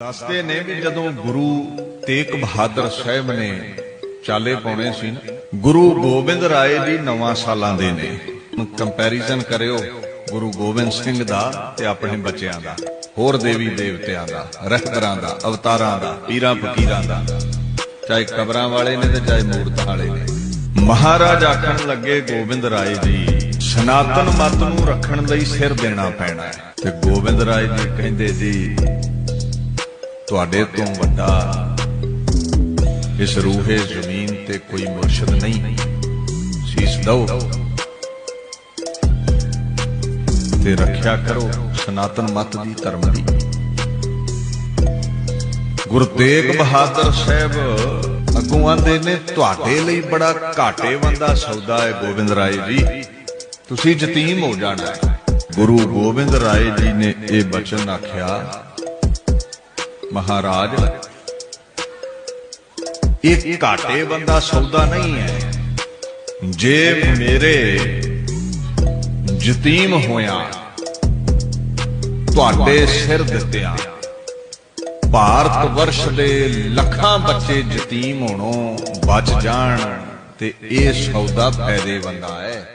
ਦੱਸਦੇ ਨੇ ਵੀ ਜਦੋਂ ਗੁਰੂ ਤੇਗ ਬਹਾਦਰ ਸਾਹਿਬ ਨੇ ਚਾਲੇ ਪਾਉਣੇ ਸੀ ਨਾ, ਗੁਰੂ ਗੋਬਿੰਦ ਰਾਏ ਜੀ ਨਵਾਂ ਸਾਲਾਂ ਦੇ ਨੇ। ਕੰਪੈਰੀਜ਼ਨ ਕਰਿਓ ਗੁਰੂ ਗੋਬਿੰਦ ਸਿੰਘ ਦਾ ਤੇ ਆਪਣੇ ਬੱਚਿਆਂ ਦਾ ਹੋਰ ਦੇਵੀ ਦੇਵਤਿਆਂ ਦਾ ਰਹਿਬਰਾਂ ਦਾ ਅਵਤਾਰਾਂ ਦਾ ਪੀਰਾਂ ਫਕੀਰਾਂ ਦਾ। ਚਾਹੇ ਕਬਰਾਂ ਵਾਲੇ ਨੇ ਤੇ ਚਾਹੇ ਮੂਰਤਾਂ ਵਾਲੇ ਨੇ। ਮਹਾਰਾਜ ਆਖਣ ਲੱਗੇ ਗੋਬਿੰਦ ਰਾਏ ਜੀ ਸਨਾਤਨ ਮਤ ਨੂੰ ਰੱਖਣ ਲਈ ਸਿਰ ਦੇਣਾ ਪੈਣਾ ਹੈ। ਤੇ ਗੋਬਿੰਦ ਰਾਏ ਜੀ ਕਹਿੰਦੇ ਜੀ ਤੁਹਾਡੇ ਤੋਂ ਵੱਡਾ ਇਸ ਰੂਹੇ ਜ਼ਮੀਨ ਤੇ ਕੋਈ ਮੁਰਸ਼ਿਦ ਨਹੀਂ। ਸੀਸ ਦਓ ਤੇ ਰੱਖਿਆ ਕਰੋ ਸਨਾਤਨ ਮਤ ਦੀ ਧਰਮ ਦੀ। ਗੁਰੂ ਤੇਗ ਬਹਾਦਰ ਸਾਹਿਬ ਅੱਗੋਂ ਆਂਦੇ ਨੇ, ਤੁਹਾਡੇ ਲਈ ਬੜਾ ਘਾਟੇ ਬੰਦਾ ਸੌਦਾ ਹੈ ਗੋਬਿੰਦ ਰਾਏ ਜੀ। ਤੁਸੀਂ ਯਤੀਮ ਹੋ ਜਾਣਾ ਗੁਰੂ ਗੋਬਿੰਦ ਰਾਏ ਜੀ ਨੇ ਇਹ ਬਚਨ ਆਖਿਆ ਮਹਾਰਾਜ। ਇਹ ਘਾਟੇ ਬੰਦਾ ਸੌਦਾ ਨਹੀਂ ਹੈ। ਜੇ ਮੇਰੇ ਯਤੀਮ ਹੋਇਆ, ਤੁਹਾਡੇ ਸਿਰ ਦਿੱਤਿਆਂ, ਭਾਰਤ ਵਰਸ਼ ਦੇ ਲੱਖਾਂ ਬੱਚੇ ਯਤੀਮ ਹੋਣੋਂ ਬਚ ਜਾਣ ਤੇ ਇਹ ਸੌਦਾ ਫਾਇਦੇ ਬੰਦਾ ਹੈ।